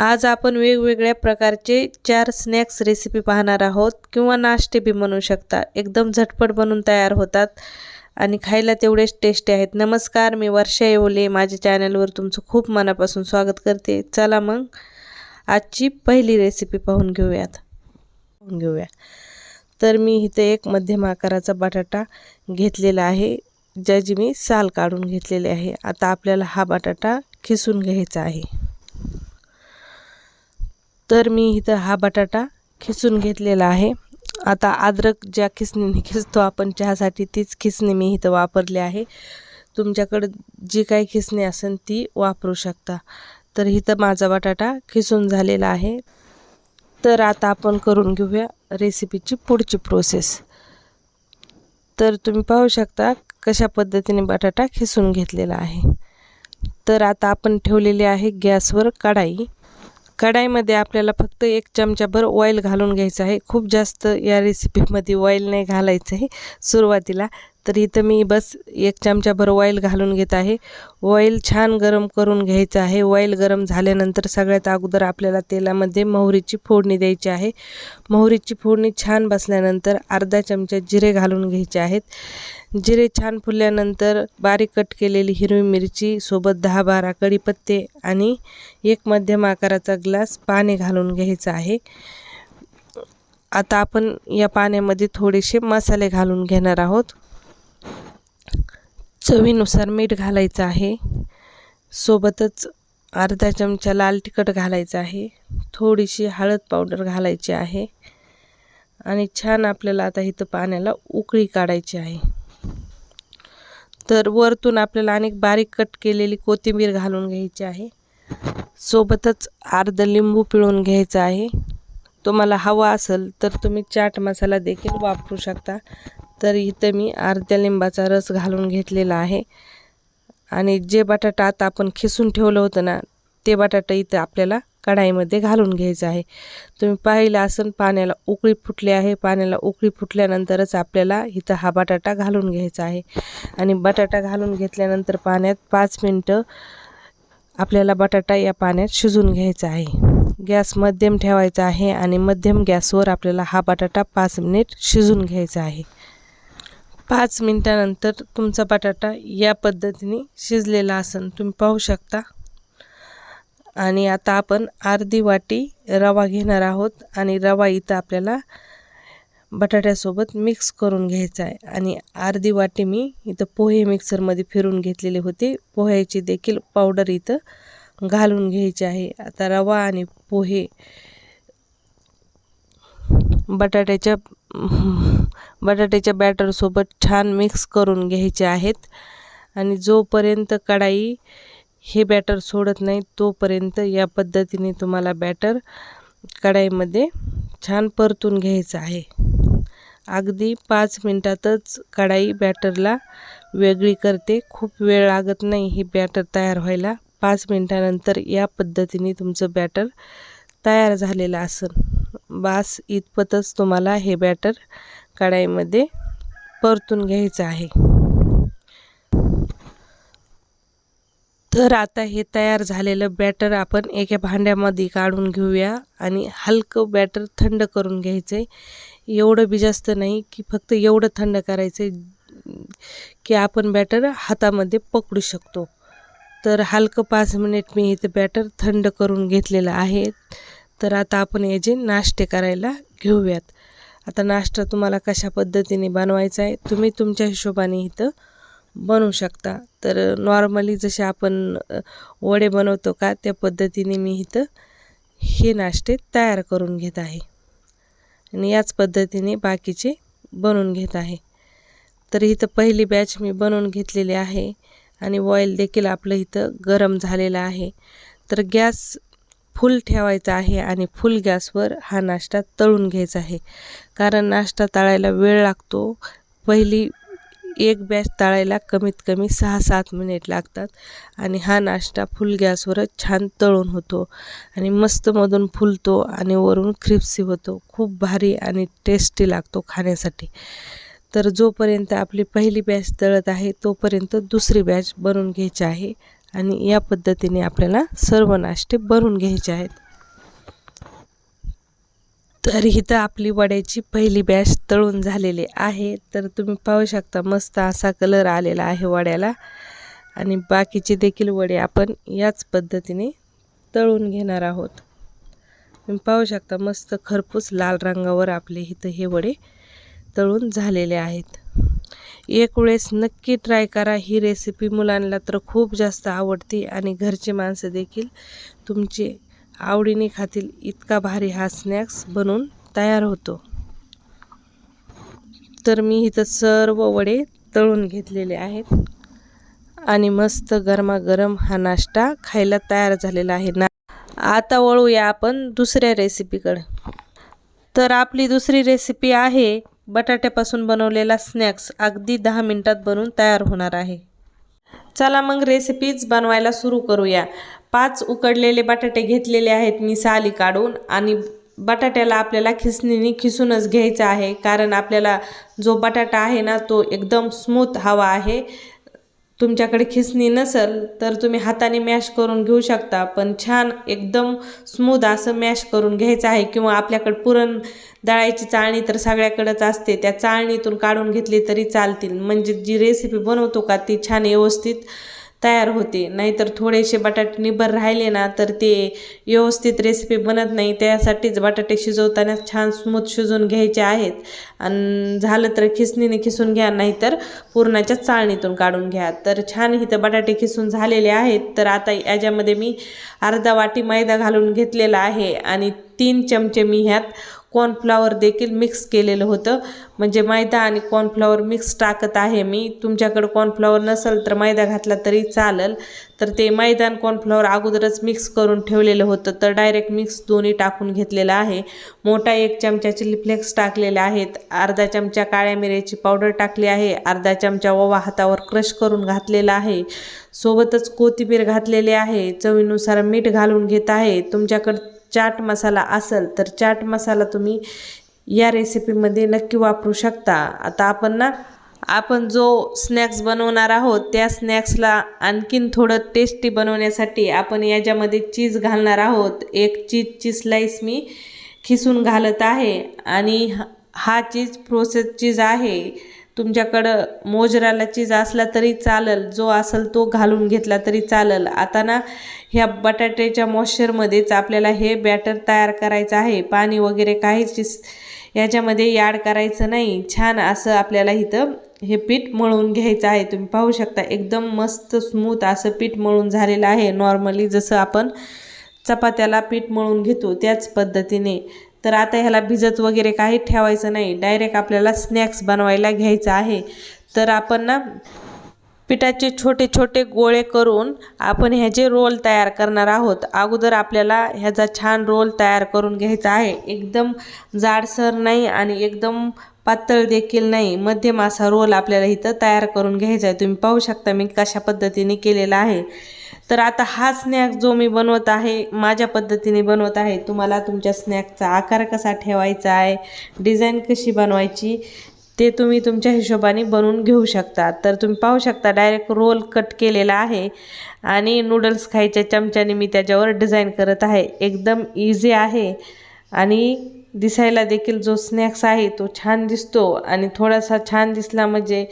आज आपण वेगवेगळ्या प्रकारचे चार स्नॅक्स रेसिपी पाहणार आहोत किंवा नाश्ते बी बनवू शकता. एकदम झटपट बनून तयार होतात आणि खायला तेवढेच टेस्टी आहेत. नमस्कार मी वर्षा येवले. माझ्या चॅनलवर तुमचं खूप मनापासून स्वागत करते. चला मग आजची पहिली रेसिपी पाहून घेऊयात. पाहून घेऊया. तर मी इथे एक मध्यम आकाराचा बटाटा घेतलेला आहे ज्याची मी साल काढून घेतलेली आहे. आता आपल्याला हा बटाटा खिसून घ्यायचा आहे. तर मी इथं हा बटाटा खिसून घेतलेला आहे. आता अद्रक ज्या खिसणीने खिसतो आपण चहासाठी तीच खिसणी मी इथं वापरली आहे. तुमच्याकडं जी काही खिसणी असेल ती वापरू शकता. तर इथं माझा बटाटा खिसून झालेला आहे. तर आता आपण करून घेऊया रेसिपीची पुढची प्रोसेस. तर तुम्ही पाहू शकता कशा पद्धतीने बटाटा खिसून घेतलेला आहे. तर आता आपण ठेवलेली आहे गॅसवर कढाई. कढाईमध्ये आपल्याला फक्त एक चमचाभर ऑइल घालून घ्यायचं आहे. खूप जास्त या रेसिपीमध्ये ऑइल नाही घालायचं आहे सुरुवातीला. तर इथं मी बस एक चमचाभर ऑइल घालून घेत आहे. ऑइल छान गरम करून घ्यायचं आहे. ऑइल गरम झाल्यानंतर सगळ्यात अगोदर आपल्याला तेलामध्ये मोहरीची फोडणी द्यायची आहे. मोहरीची फोडणी छान बसल्यानंतर अर्धा चमचा जिरे घालून घ्यायचे आहेत. जिरे छान फुलल्यानंतर बारीक कट केलेली हिरवी मिरची सोबत दहा बारा कढीपत्ते आणि एक मध्यम आकाराचा ग्लास पाणी घालून घ्यायचं आहे. आता आपण या पाण्यामध्ये थोडेसे मसाले घालून घेणार आहोत. चवीनुसार मीठ घालायचं आहे. सोबतच अर्धा चमचा लाल तिखट घालायचं आहे. थोडीशी हळद पावडर घालायची आहे. आणि छान आपल्याला आता इथं पाण्याला उकळी काढायची आहे. तर वरतून आपल्याला अनेक बारीक कट केलेली कोथिंबीर घालून घ्यायची आहे. सोबतच अर्ध लिंबू पिळून घ्यायचं आहे. तुम्हाला हवा असेल तर तुम्ही चाट मसाला देखील वापरू शकता. तर इथं मी अर्ध्या लिंबाचा रस घालून घेतलेला आहे. आणि जे बटाटा आता आपण खिसून ठेवलं होतं ना ते बटाटा इथं आपल्याला कढाईमध्ये घालून घ्यायचं आहे. तुम्ही पाहिलं असं पाण्याला उकळी फुटली आहे. पाण्याला उकळी फुटल्यानंतरच आपल्याला इथं हा बटाटा घालून घ्यायचा आहे. आणि बटाटा घालून घेतल्यानंतर पाण्यात पाच मिनटं आपल्याला बटाटा या पाण्यात शिजून घ्यायचा आहे. गॅस मध्यम ठेवायचा आहे आणि मध्यम गॅसवर आपल्याला हा बटाटा पाच मिनिट शिजून घ्यायचा आहे. पाच मिनटानंतर तुमचा बटाटा या पद्धतीने शिजलेला असेल तुम्ही पाहू शकता. आणि आता आपण अर्धी वाटी रवा घेणार आहोत आणि रवा इथं आपल्याला बटाट्यासोबत मिक्स करून घ्यायचा आहे. आणि अर्धी वाटी मी इथं पोहे मिक्सरमध्ये फिरून घेतलेले होते. पोह्याची देखील पावडर इथं घालून घ्यायची आहे. आता रवा आणि पोहे बटाट्याच्या बटाट्याच्या बॅटरसोबत छान मिक्स करून घ्यायचे आहेत. आणि जोपर्यंत कढाई हे बॅटर सोडत नाही तोपर्यंत या पद्धतीने तुम्हाला बॅटर कढाईमध्ये छान परतून घ्यायचं आहे. अगदी पाच मिनटातच कढाई बॅटरला वेगळी करते. खूप वेळ लागत नाही ही बॅटर तयार व्हायला. पाच मिनटानंतर या पद्धतीने तुमचं बॅटर तयार झालेलं असेल. बास इतपतच तुम्हाला हे बॅटर कढाईमध्ये परतून घ्यायचं आहे. तर आता हे तयार झालेलं बॅटर आपण एका भांड्यामध्ये काढून घेऊया आणि हलकं बॅटर थंड करून घ्यायचं आहे एवढं बी जास्त नाही की फक्त एवढं थंड करायचं आहे की आपण बॅटर हातामध्ये पकडू शकतो. तर हलकं पाच मिनिट मी इथं बॅटर थंड करून घेतलेलं आहे. तर आता आपण याचे नाश्ते करायला घेऊयात. आता नाश्ता तुम्हाला कशा पद्धतीने बनवायचा आहे तुम्ही तुमच्या हिशोबाने इथं बनवू शकता. तर नॉर्मली जसे आपण वडे बनवतो का त्या पद्धतीने मी इथं हे नाश्ते तयार करून घेत आहे. आणि याच पद्धतीने बाकीचे बनवून घेत आहे. तर इथं पहिली बॅच मी बनवून घेतलेली आहे आणि ऑइल देखील आपलं इथं गरम झालेलं आहे. तर गॅस फुल ठेवायचा आहे आणि फुल गॅसवर हा नाश्ता तळून घ्यायचा आहे. कारण नाश्ता तळायला वेळ लागतो. पहिली एक बॅच तळायला कमीत कमी सहा सात मिनिट लागतात आणि हा नाश्ता फुल गॅसवरच छान तळून होतो आणि मस्त मधून फुलतो आणि वरून क्रिप्सी होतो. खूप भारी आणि टेस्टी लागतो खाण्यासाठी. तर जोपर्यंत आपली पहिली बॅच तळत आहे तोपर्यंत दुसरी बॅच बनवून घ्यायची आहे. आणि या पद्धतीने आपल्याला सर्व नाश्ते बनवून घ्यायचे आहेत. तर इथं आपली वड्याची पहिली बॅच तळून झालेली आहे. तर तुम्ही पाहू शकता मस्त असा कलर आलेला आहे वड्याला. आणि बाकीचे देखील वडे आपण याच पद्धतीने तळून घेणार आहोत. तुम्ही पाहू शकता मस्त खरपूस लाल रंगावर आपले इथं हे वडे तळून झालेले आहेत. एक वेळेस नक्की ट्राय करा. ही रेसिपी मुलांना तर खूप जास्त आवडते आणि घरचे माणसं देखील तुमचे आवडीने खातील. इतका भारी हा स्नॅक्स बनवून तयार होतो. तर मी इथं सर्व वडे तळून घेतलेले आहेत. आणि मस्त गरमागरम हा नाश्ता खायला तयार झालेला आहे. ना आता वळूया आपण दुसऱ्या रेसिपीकडे तर आपली दुसरी रेसिपी आहे बटाट्यापासून बनवलेला स्नॅक्स अगदी दहा मिनटात बनवून तयार होणार आहे. चला मग रेसिपीज बनवायला सुरू करूया. पाच उकडलेले बटाटे घेतलेले आहेत मी साली काढून आणि बटाट्याला आपल्याला खिसणीने खिसूनच घ्यायचा आहे कारण आपल्याला जो बटाटा आहे ना तो एकदम स्मूथ हवा आहे. तुमच्याकडे खिसणी नसेल तर तुम्ही हाताने मॅश करून घेऊ शकता पण छान एकदम स्मूद असं मॅश करून घ्यायचं आहे किंवा आपल्याकडे पुरण दळायची चाळणी तर सगळ्याकडंच असते त्या चाळणीतून काढून घेतली तरी चालतील. म्हणजे जी रेसिपी बनवतो का ती छान व्यवस्थित तयार होते. नाहीतर थोडेसे बटाटे निबर राहिले ना तर ते व्यवस्थित रेसिपी बनत नाही. त्यासाठीच बटाटे शिजवताना छान स्मूथ शिजवून घ्यायचे आहेत. आणि झालं तर खिसणीने खिसून घ्या नाहीतर पुरणाच्या चाळणीतून काढून घ्या. तर छान इथं बटाटे खिसून झालेले आहेत. तर आता याच्यामध्ये मी अर्धा वाटी मैदा घालून घेतलेला आहे. आणि तीन चमचे मी ह्यात कॉर्नफ्लॉवर देखील मिक्स केलेलं होतं. म्हणजे मैदा आणि कॉर्नफ्लॉवर मिक्स टाकत आहे मी. तुमच्याकडं कॉर्नफ्लॉवर नसेल तर मैदा घातला तरी चालेल. तर ते मैदा आणि कॉर्नफ्लॉवर अगोदरच मिक्स करून ठेवलेलं होतं. तर डायरेक्ट मिक्स दोन्ही टाकून घेतलेलं आहे. मोठा एक चमचा चिली फ्लेक्स टाकलेले आहेत. अर्धा चमचा काळ्या मिऱ्याची पावडर टाकली आहे. अर्धा चमचा ओवा हातावर क्रश करून घातलेला आहे. सोबतच कोथिंबीर घातलेली आहे. चवीनुसार मीठ घालून घेत आहे. तुमच्याकडं चाट मसाला असेल तर चाट मसाला तुम्ही या रेसिपीमध्ये नक्की वापरू शकता. आता आपण ना आपण जो स्नॅक्स बनवणार आहोत त्या स्नॅक्सला आणखीन थोडं टेस्टी बनवण्यासाठी आपण याच्यामध्ये चीज घालणार आहोत. एक चीजची स्लाईस मी खिसून घालत आहे आणि हा चीज प्रोसेस चीज आहे. तुमच्याकडं मोजराला चीज असला तरी चालल जो असेल तो घालून घेतला तरी चालल. आता ना ह्या बटाट्याच्या मॉइश्चरमध्येच आपल्याला हे बॅटर तयार करायचं आहे. पाणी वगैरे काहीच याच्यामध्ये ॲड करायचं नाही. छान असं आपल्याला इथं हे पीठ मळून घ्यायचं आहे. तुम्ही पाहू शकता एकदम मस्त स्मूथ असं पीठ मळून झालेलं आहे. नॉर्मली जसं आपण चपात्याला पीठ मळून घेतो त्याच पद्धतीने. तर आता ह्याला भिजत वगैरे काही ठेवायचं नाही. डायरेक्ट आपल्याला स्नॅक्स बनवायला घ्यायचं आहे. तर आपण ना पिठाचे छोटे छोटे गोळे करून आपण ह्याचे रोल तयार करणार आहोत अगोदर आपल्याला ह्याचा छान रोल तयार करून घ्यायचा आहे. एकदम जाडसर नाही आणि एकदम पातळ देखील नाही. मध्यम असा रोल आपल्याला इथं तयार करून घ्यायचा आहे. तुम्ही पाहू शकता मी कशा पद्धतीने केलेला आहे. तर आता हा स्नॅक जो मी बनवत आहे माझ्या पद्धतीने बनवत आहे तुम्हाला तुमच्या स्नॅकचा आकार कसा ठेवायचा आहे डिझाईन कशी बनवायची ते तुम्ही तुमच्या हिशोबाने बनवून घेऊ शकता. तर तुम्ही पाहू शकता डायरेक्ट रोल कट केलेला आहे आणि नूडल्स खायच्या चमच्याने मी त्याच्यावर डिझाईन करत आहे. एकदम इझी आहे आणि दिसायला देखील जो स्नॅक्स आहे तो छान दिसतो आणि थोडासा छान दिसला म्हणजे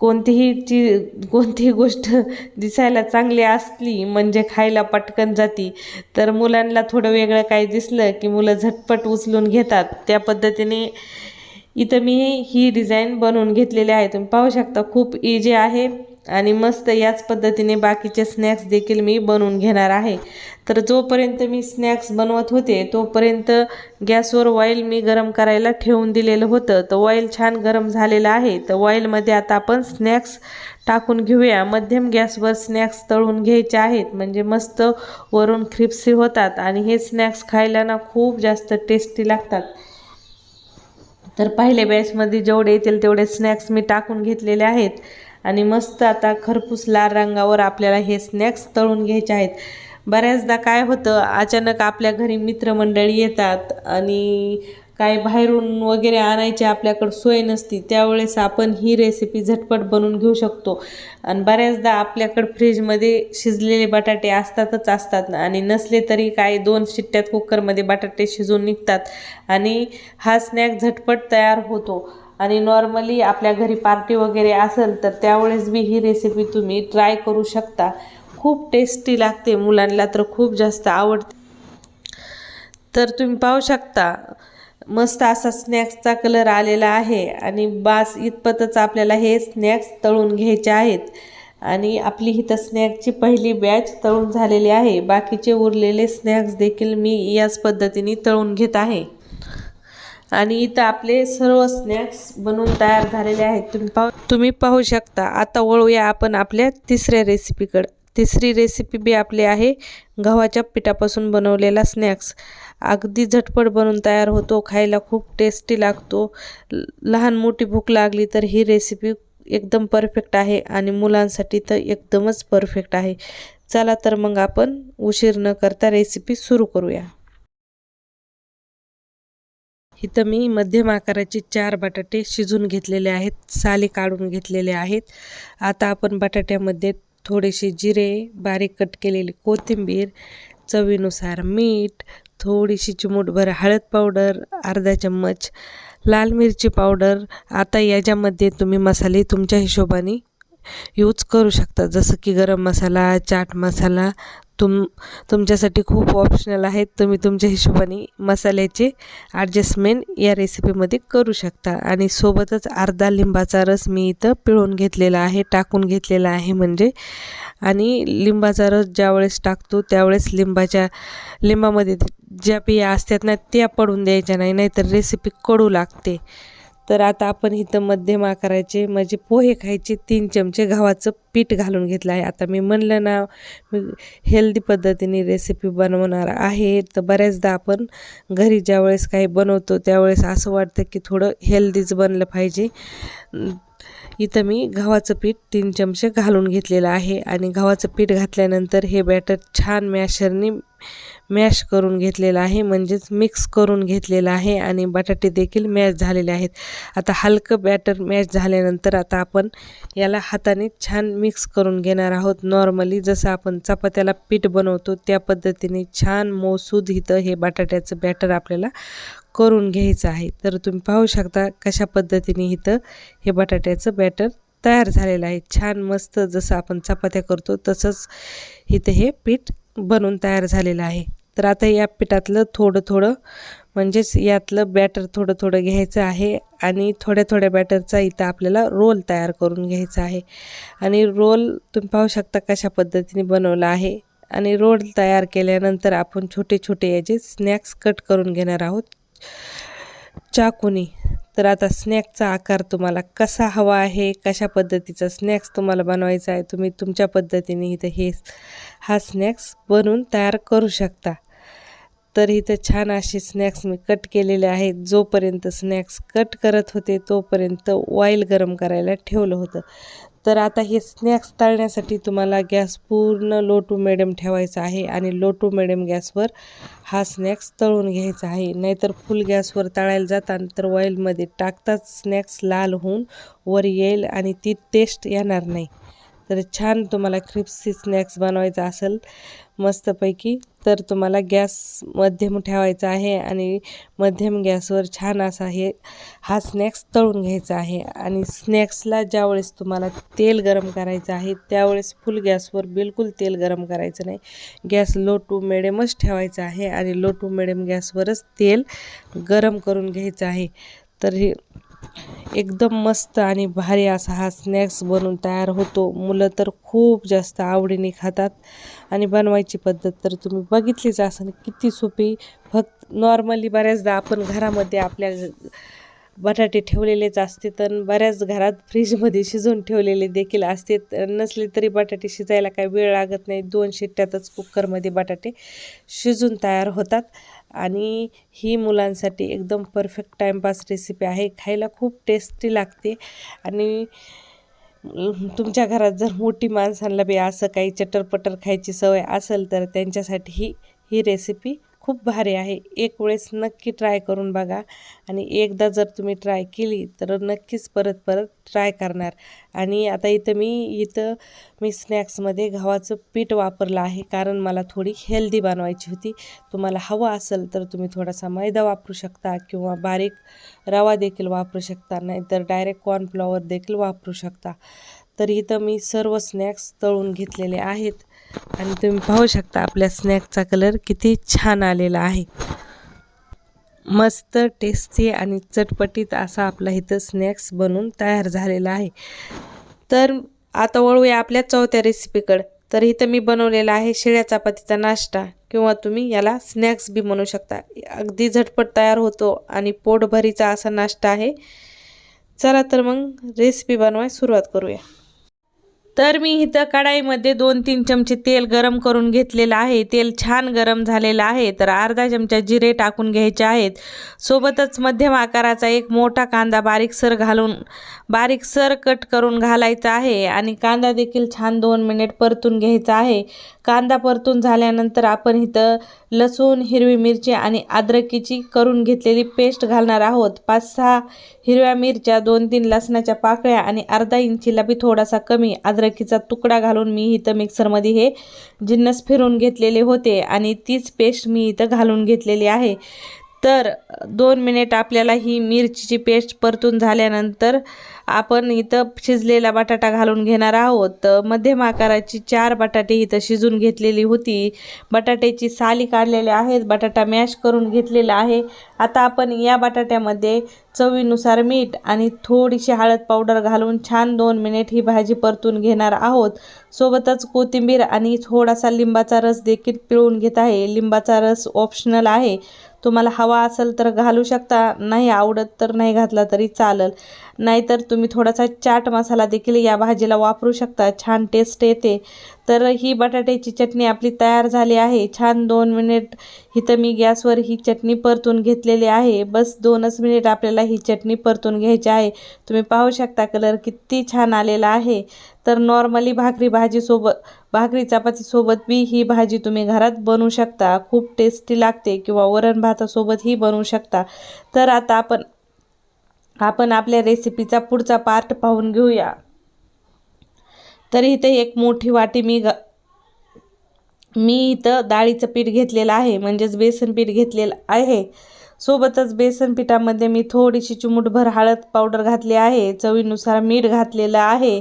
कोणतीही ची कोणतीही गोष्ट दिसायला चांगली असली म्हणजे खायला पटकन जाती तर मुलांना थोडं वेगळं काही दिसलं की मुलं झटपट उचलून घेतात. त्या पद्धतीने इथं मी ही डिझाईन बनवून घेतलेली आहे. तुम्ही पाहू शकता खूप इजी आहे. आणि मस्त याच पद्धतीने बाकीचे स्नॅक्स देखील मी बनवून घेणार आहे. तर जोपर्यंत मी स्नॅक्स बनवत होते तोपर्यंत गॅसवर ऑइल मी गरम करायला ठेवून दिलेलं होतं. तर ऑइल छान गरम झालेलं आहे. तर ऑइलमध्ये आता आपण स्नॅक्स टाकून घेऊया. मध्यम गॅसवर स्नॅक्स तळून घ्यायचे आहेत. म्हणजे मस्त वरून क्रिप्सी होतात आणि हे स्नॅक्स खायला ना खूप जास्त टेस्टी लागतात. तर पहिल्या बॅचमध्ये जेवढे येतील तेवढे स्नॅक्स मी टाकून घेतलेले आहेत. आणि मस्त आता खरपूस लाल रंगावर आपल्याला हे स्नॅक्स तळून घ्यायचे आहेत. बऱ्याचदा काय होतं अचानक आपल्या घरी मित्रमंडळी येतात आणि काय बाहेरून वगैरे आणायची आपल्याकडं सोय नसती त्यावेळेस आपण ही रेसिपी झटपट बनवून घेऊ शकतो. आणि बऱ्याचदा आपल्याकडं फ्रीजमध्ये शिजलेले बटाटे असतातच असतात आणि नसले तरी काय दोन शिट्ट्यात कुकरमध्ये बटाटे शिजून निघतात आणि हा स्नॅक झटपट तयार होतो. आणि नॉर्मली आपल्या घरी पार्टी वगैरे असेल तर त्यावेळेस बी ही रेसिपी तुम्ही ट्राय करू शकता. खूप टेस्टी लागते मुलांना तर खूप जास्त आवडते. तर तुम्ही पाहू शकता मस्त असा स्नॅक्सचा कलर आलेला आहे आणि बास इतपतच आपल्याला हे स्नॅक्स तळून घ्यायचे आहेत. आणि आपली इथं स्नॅक्सची पहिली बॅच तळून झालेली आहे. बाकीचे उरलेले स्नॅक्स देखील मी याच पद्धतीने तळून घेत आहे. आणि इथं आपले सर्व स्नॅक्स बनवून तयार झालेले आहेत. तुम्ही पाहू तुम्ही पाहू शकता. आता वळूया आपण आपल्या तिसऱ्या रेसिपीकडं तिसरी रेसिपी बी आपली आहे गव्हाच्या पिठापासून बनवलेला स्नॅक्स अगदी झटपट बनवून तयार होतो खायला खूप टेस्टी लागतो. लहान मोठी भूक लागली तर ही रेसिपी एकदम परफेक्ट आहे आणि मुलांसाठी तर एकदमच परफेक्ट आहे. चला तर मग आपण उशीर न करता रेसिपी सुरू करूया. इथं मी मध्यम आकाराचे चार बटाटे शिजून घेतलेले आहेत साले काढून घेतलेले आहेत. आता आपण बटाट्यामध्ये थोडेसे जिरे बारीक कट केलेली कोथिंबीर चवीनुसार मीठ थोडीशी चिमूटभर हळद पावडर अर्धा चम्मच लाल मिरची पावडर. आता याच्यामध्ये तुम्ही मसाले तुमच्या हिशोबाने यूज करू शकता. जसं की गरम मसाला चाट मसाला तुम तुमच्यासाठी खूप ऑप्शनल आहेत. तुम्ही तुमच्या हिशोबाने मसाल्याचे ॲडजस्टमेंट या रेसिपीमध्ये करू शकता. आणि सोबतच अर्धा लिंबाचा रस मी इथं पिळून घेतलेला आहे टाकून घेतलेला आहे म्हणजे. आणि लिंबाचा रस ज्यावेळेस टाकतो त्यावेळेस लिंबाच्या लिंबामध्ये ज्या बिया असतात ना त्या पडून द्यायच्या नाही नाहीतर रेसिपी कडू लागते. तर आता आपण इथं मध्यम आकाराचे म्हणजे पोहे खायचे तीन चमचे गव्हाचं पीठ घालून घेतलं आहे. आता मी म्हणलं ना हेल्दी पद्धतीने रेसिपी बनवणार आहे. तर बऱ्याचदा आपण घरी ज्यावेळेस काही बनवतो त्यावेळेस असं वाटतं की थोडं हेल्दीच बनलं पाहिजे. इथं मी गव्हाचं पीठ तीन चमचे घालून घेतलेलं आहे. आणि गव्हाचं पीठ घातल्यानंतर हे बॅटर छान मॅशरनी मॅश करून घेतलेलं आहे म्हणजेच मिक्स करून घेतलेलं आहे आणि बटाटे देखील मॅश झालेले आहेत. आता हलकं बॅटर मॅश झाल्यानंतर आता आपण याला हाताने छान मिक्स करून घेणार आहोत. नॉर्मली जसं आपण चपात्याला पीठ बनवतो त्या पद्धतीने छान मोसूद इथं हे बटाट्याचं बॅटर आपल्याला करून घ्यायचं आहे. तर तुम्ही पाहू शकता कशा पद्धतीने इथं हे बटाट्याचं बॅटर तयार झालेलं आहे. छान मस्त जसं आपण चपात्या करतो तसंच इथं हे पीठ बनवून तयार झालेलं आहे. तर आता या पिठातलं थोडं थोडं म्हणजेच यातलं बॅटर थोडं थोडं घ्यायचं आहे आणि थोड्या थोड्या बॅटरचा इथं आपल्याला रोल तयार करून घ्यायचा आहे. आणि रोल तुम्ही पाहू शकता कशा पद्धतीने बनवला आहे. आणि रोल तयार केल्यानंतर आपण छोटे छोटे याचे स्नॅक्स कट करून घेणार आहोत. चाकूनी तर आता स्नॅक्सचा आकार तुम्हाला कसा हवा आहे कशा पद्धतीचा स्नॅक्स तुम्हाला बनवायचा आहे तुम्ही तुमच्या पद्धतीने इथं हे हा स्नॅक्स बनवून तयार करू शकता. तर इथं छान असे स्नॅक्स मी कट केलेले आहेत. जोपर्यंत स्नॅक्स कट करत होते तोपर्यंत ऑइल गरम करायला ठेवलं होतं. तर आता हे स्नॅक्स तळण्यासाठी तुम्हाला गॅस पूर्ण लो टू मिडियम ठेवायचा आहे आणि लो टू मिडियम गॅसवर हा स्नॅक्स तळून घ्यायचा आहे. नाहीतर फुल गॅसवर तळायला जाताना तर ऑइलमध्ये टाकताच स्नॅक्स लाल होऊन वर येईल आणि ती टेस्ट येणार नाही. तर छान तुम्हाला क्रिप्सी स्नॅक्स बनवायचा असेल. मस्तपैकी. तर तुम्हाला गॅस मध्यम ठेवायचा आहे आणि मध्यम गॅसवर छान असा हे हा स्नॅक्स तळून घ्यायचा आहे. आणि स्नॅक्सला ज्यावेळेस तुम्हाला तेल गरम करायचं आहे त्यावेळेस फुल गॅसवर बिलकुल तेल गरम करायचं नाही. गॅस लो टू मिडियमच ठेवायचा आहे आणि लो टू मिडियम गॅसवरच तेल गरम करून घ्यायचं आहे. तर हे एकदम मस्त आणि भारी असा हा स्नॅक्स बनवून तयार होतो. मुलं तर खूप जास्त आवडीने खातात आणि बनवायची पद्धत तर तुम्ही बघितलीच असं किती सोपी. फक्त नॉर्मली बऱ्याचदा आपण घरामध्ये आपल्या बटाटे ठेवलेलेच असते तर बऱ्याच घरात फ्रीजमध्ये शिजवून ठेवलेले देखील असते. नसले तरी बटाटे शिजायला काही वेळ लागत नाही. दोन शिट्ट्यातच कुकरमध्ये बटाटे शिजून तयार होतात. आणि ही मुलांसाठी एकदम परफेक्ट टाईमपास रेसिपी आहे. खायला खूप टेस्टी लागते. आणि तुमच्या घरात जर मोठी माणसांना बी असं काही चटरपटर खायची सवय असेल तर त्यांच्यासाठी ही ही रेसिपी खूप भारी आहे. एक वेळेस नक्की ट्राय करून बघा. आणि एकदा जर तुम्ही ट्राय केली तर नक्कीच परत परत ट्राय करणार. आणि आता इथं मी इथं मी स्नॅक्समध्ये गव्हाचं पीठ वापरलं आहे. कारण मला थोडी हेल्दी बनवायची होती. तुम्हाला हवं असेल तर तुम्ही थोडासा मैदा वापरू शकता किंवा बारीक रवा देखील वापरू शकता. नाहीतर डायरेक्ट कॉर्नफ्लॉवर देखील वापरू शकता. तर इथं मी सर्व स्नॅक्स तळून घेतलेले आहेत. आणि तुम्ही पाहू शकता आपल्या स्नॅकचा कलर किती छान आलेला आहे. मस्त टेस्टी आणि चटपटीत असा आपला इथं स्नॅक्स बनून तयार झालेला आहे. तर आता वळूया आपल्या चौथ्या रेसिपीकडं. तर इथं मी बनवलेला आहे शिळ्या चपातीचा नाश्ता किंवा तुम्ही याला स्नॅक्स बी म्हणू शकता. अगदी झटपट तयार होतो आणि पोटभरीचा असा नाश्ता आहे. चला तर मग रेसिपी बनवाय सुरुवात करूया. तर मी इथं कढाईमध्ये दोन तीन चमचे तेल गरम करून घेतलेलं आहे. तेल छान गरम झालेलं आहे. तर अर्धा चमचा जिरे टाकून घ्यायचे आहेत. सोबतच मध्यम आकाराचा एक मोठा कांदा बारीकसर घालून बारीकसर कट करून घालायचा आहे. आणि कांदा देखील छान दोन मिनिट परतून घ्यायचा आहे. कांदा परतून झाल्यानंतर आपण इथं लसूण हिरवी मिरची आणि अद्रकीची करून घेतलेली पेस्ट घालणार आहोत. पाच सहा हिरव्या मिरच्या दोन तीन लसणाच्या पाकळ्या आणि अर्धा इंचीला बी थोडासा कमी अद्रकीचा तुकडा घालून मी इथं मिक्सरमध्ये हे जिन्नस फिरून घेतलेले होते आणि तीच पेस्ट मी इथं घालून घेतलेली आहे. तर दोन मिनिट आपल्याला ही मिरचीची पेस्ट परतून झाल्यानंतर आपण इथं शिजलेला बटाटा घालून घेणार आहोत. तर मध्यम आकाराची चार बटाटे इथं शिजून घेतलेली होती. बटाट्याची साली काढलेल्या आहेत. बटाटा मॅश करून घेतलेला आहे. आता आपण या बटाट्यामध्ये चवीनुसार मीठ आणि थोडीशी हळद पावडर घालून छान दोन मिनिट ही भाजी परतून घेणार आहोत. सोबतच कोथिंबीर आणि थोडासा लिंबाचा रस देखील पिळून घेत आहे. लिंबाचा रस ऑप्शनल आहे. तुम्हाला हवा असेल तर घालू शकता नाही आवडत तर नाही घातला तरी चालेल. नाहीतर तुम्ही थोडासा चाट मसाला देखील या भाजीला वापरू शकता. छान टेस्ट येते. तर ही बटाट्याची चटणी आपली तयार झाली आहे. छान दोन मिनिट इथं मी गॅसवर ही चटणी परतून घेतलेली आहे. बस दोनच मिनिट आपल्याला ही चटणी परतून घ्यायची आहे. तुम्ही पाहू शकता कलर किती छान आलेला आहे. तर नॉर्मली भाकरी भाजीसोबत भाकरी चपातीसोबत बी ही भाजी तुम्ही घरात बनवू शकता. खूप टेस्टी लागते किंवा वरण भातासोबतही बनवू शकता. तर आता आपण आपण आपल्या रेसिपीचा पुढचा पार्ट पाहून घेऊया. तर इथे एक मोठी वाटी मी ग मी इथं डाळीचं पीठ घेतलेलं आहे म्हणजेच बेसन पीठ घेतलेलं आहे. सोबतच बेसन पिठामध्ये मी थोडीशी चिमूटभर हळद पावडर घातली आहे चवीनुसार मीठ घातलेलं आहे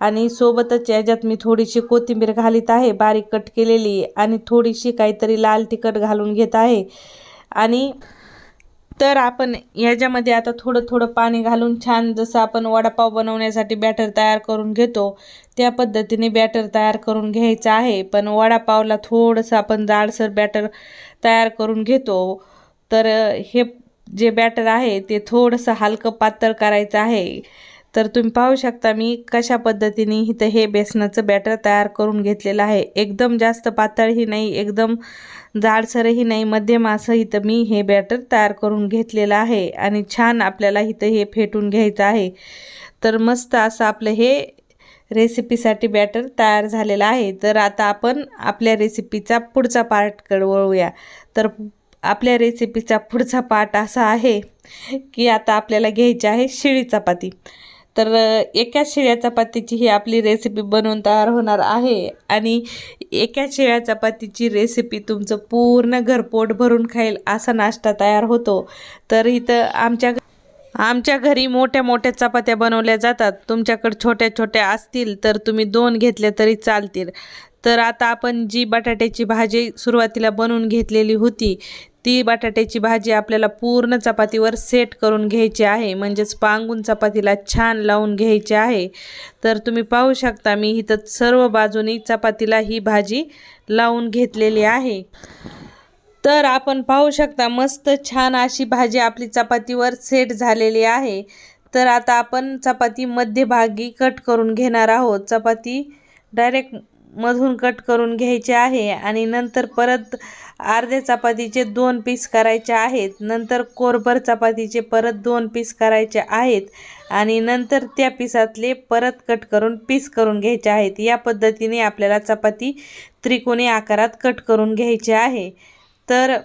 आणि सोबतच याच्यात मी थोडीशी कोथिंबीर घालीत आहे बारीक कट केलेली आणि थोडीशी काहीतरी लाल तिखट घालून घेत आहे. आणि तर आपण याच्यामध्ये आता थोडं थोडं पाणी घालून छान जसं आपण वडापाव बनवण्यासाठी बॅटर तयार करून घेतो त्या पद्धतीने बॅटर तयार करून घ्यायचं आहे. पण वडापावला थोडंसं आपण जाडसर बॅटर तयार करून घेतो. तर हे जे बॅटर आहे ते थोडंसं हलकं पातळ करायचं आहे. तर तुम्ही पाहू शकता मी कशा पद्धतीने इथं हे बेसनाचं बॅटर तयार करून घेतलेलं आहे. एकदम जास्त पातळही नाही एकदम जाडसरही नाही मध्यम असं इथं मी हे बॅटर तयार करून घेतलेलं आहे आणि छान आपल्याला इथं हे फेटून घ्यायचं आहे. तर मस्त असं आपलं हे रेसिपीसाठी बॅटर तयार झालेलं आहे. तर आता आपण आपल्या रेसिपीचा पुढचा पार्ट वळूया. तर आपल्या रेसिपीचा पुढचा पार्ट असा आहे की आता आपल्याला घ्यायची आहे शिळी चपाती. तर एका शिळ्या चपातीची ही आपली रेसिपी बनवून तयार होणार आहे आणि एका शिळ्या चपातीची रेसिपी तुमचं पूर्ण घर पोट भरून खाईल असा नाश्ता तयार होतो. तर इथं आमच्या आमच्या घरी मोठ्या मोठ्या चपात्या बनवल्या जातात. तुमच्याकडे छोट्या छोट्या असतील तर तुम्ही दोन घेतल्या तरी चालतील. तर आता आपण जी बटाट्याची भाजी सुरुवातीला बनवून घेतलेली होती ती बटाट्याची भाजी आपल्याला पूर्ण चपातीवर सेट करून घ्यायची आहे. म्हणजेच पांगून चपातीला छान लावून घ्यायची आहे. तर तुम्ही पाहू शकता मी इथं सर्व बाजूनी चपातीला ही भाजी लावून घेतलेली आहे. तर आपण पाहू शकता मस्त छान अशी भाजी आपली चपातीवर सेट झालेली आहे. तर आता आपण चपाती मध्यभागी कट करून घेणार आहोत. चपाती डायरेक्ट मधून कट करून घ्यायची आहे आणि नंतर परत अर्ध्या चपातीचे दोन पीस करायचे आहेत नंतर कोरभर चपातीचे परत दोन पीस करायचे आहेत आणि नंतर त्या पिसातले परत कट करून पीस करून घ्यायचे आहेत. या पद्धतीने आपल्याला चपाती त्रिकोणी आकारात कट करून घ्यायची आहे. तर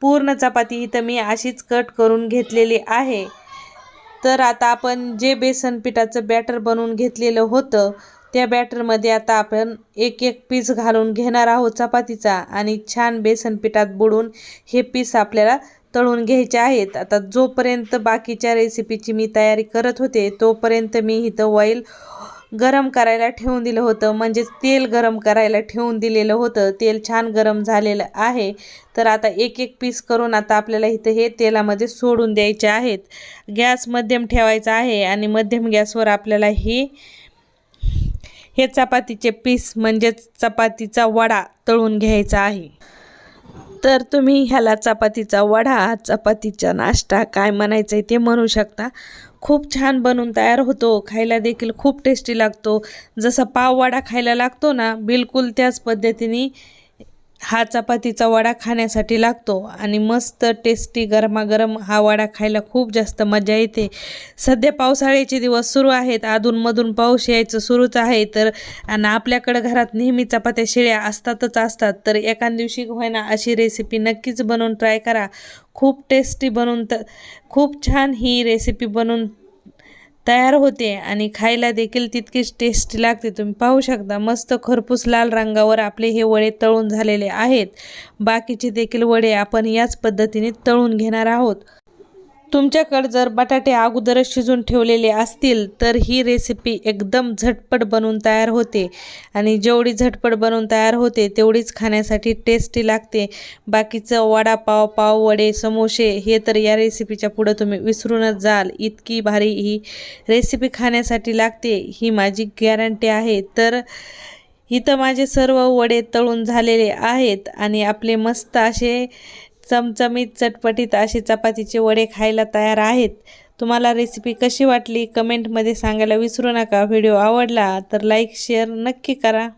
पूर्ण चपाती इथं मी अशीच कट करून घेतलेली आहे. तर आता आपण जे बेसन पिठाचं बॅटर बनवून घेतलेलं होतं त्या बॅटरमध्ये आता आपण एक एक पीस घालून घेणार आहोत चपातीचा आणि छान बेसन पिठात बुडून हे पीस आपल्याला तळून घ्यायचे आहेत. आता जोपर्यंत बाकीच्या रेसिपीची मी तयारी करत होते तोपर्यंत मी इथं ऑइल गरम करायला ठेवून दिलं होतं. म्हणजेच तेल गरम करायला ठेवून दिलेलं होतं. तेल छान गरम झालेलं आहे. तर आता एक एक पीस करून आता आपल्याला इथं हे तेलामध्ये सोडून द्यायचे आहेत. गॅस मध्यम ठेवायचा आहे आणि मध्यम गॅसवर आपल्याला ही हे चपातीचे पीस म्हणजेच चपातीचा वडा तळून घ्यायचा आहे. तर तुम्ही ह्याला चपातीचा वडा चपातीचा नाश्ता काय म्हणायचं आहे ते म्हणू शकता. खूप छान बनून तयार होतो खायला देखील खूप टेस्टी लागतो. जसा पाववाडा खायला लागतो ना बिलकुल त्याच पद्धतीने हा चपातीचा वडा खाण्यासाठी लागतो आणि मस्त टेस्टी गरमागरम हा वडा खायला खूप जास्त मजा येते. सध्या पावसाळ्याचे दिवस सुरू आहेत. अधूनमधून पाऊस यायचं सुरूच आहे. तर आणि आपल्याकडं घरात नेहमी चपात्या शिळ्या असतातच असतात. तर एका दिवशी होईना अशी रेसिपी नक्कीच बनवून ट्राय करा. खूप टेस्टी बनवून तर खूप छान ही रेसिपी बनवून तयार होते आणि खायला देखील तितकीच टेस्टी लागते. तुम्ही पाहू शकता मस्त खरपूस लाल रंगावर आपले हे वडे तळून झालेले आहेत. बाकीचे देखील वडे आपण याच पद्धतीने तळून घेणार आहोत. तुमच्याकडं जर बटाटे अगोदरच शिजून ठेवलेले असतील तर ही रेसिपी एकदम झटपट बनवून तयार होते. आणि जेवढी झटपट बनवून तयार होते तेवढीच खाण्यासाठी टेस्टी लागते. बाकीचं वडापाव पाव वडे समोसे हे तर या रेसिपीच्या पुढं तुम्ही विसरूनच जाल. इतकी भारी ही रेसिपी खाण्यासाठी लागते ही माझी गॅरंटी आहे. तर इथं माझे सर्व वडे तळून झालेले आहेत आणि आपले मस्त असे चमचमीत चटपटीत असे चपातीचे वडे खायला तयार आहेत. तुम्हाला रेसिपी कशी वाटली? कमेंटमध्ये सांगायला विसरू नका. व्हिडिओ आवडला तर लाईक शेअर नक्की करा.